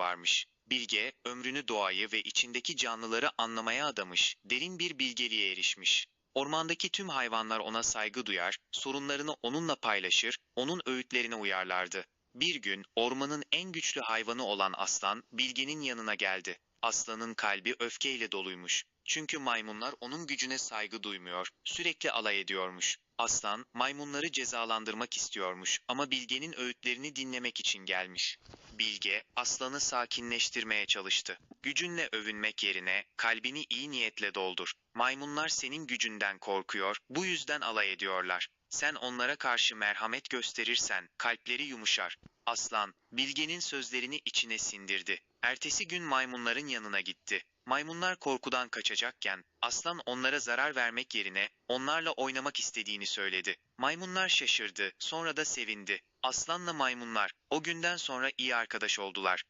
varmış. Bilge, ömrünü doğayı ve içindeki canlıları anlamaya adamış, derin bir bilgeliğe erişmiş. Ormandaki tüm hayvanlar ona saygı duyar, sorunlarını onunla paylaşır, onun öğütlerine uyarlardı. Bir gün ormanın en güçlü hayvanı olan aslan Bilge'nin yanına geldi. Aslanın kalbi öfkeyle doluymuş. Çünkü maymunlar onun gücüne saygı duymuyor, sürekli alay ediyormuş. Aslan maymunları cezalandırmak istiyormuş ama Bilge'nin öğütlerini dinlemek için gelmiş. Bilge aslanı sakinleştirmeye çalıştı. Gücünle övünmek yerine kalbini iyi niyetle doldur. Maymunlar senin gücünden korkuyor, bu yüzden alay ediyorlar. Sen onlara karşı merhamet gösterirsen kalpleri yumuşar. Aslan, Bilge'nin sözlerini içine sindirdi. Ertesi gün maymunların yanına gitti. Maymunlar korkudan kaçacakken, aslan onlara zarar vermek yerine onlarla oynamak istediğini söyledi. Maymunlar şaşırdı, sonra da sevindi. Aslanla maymunlar o günden sonra iyi arkadaş oldular.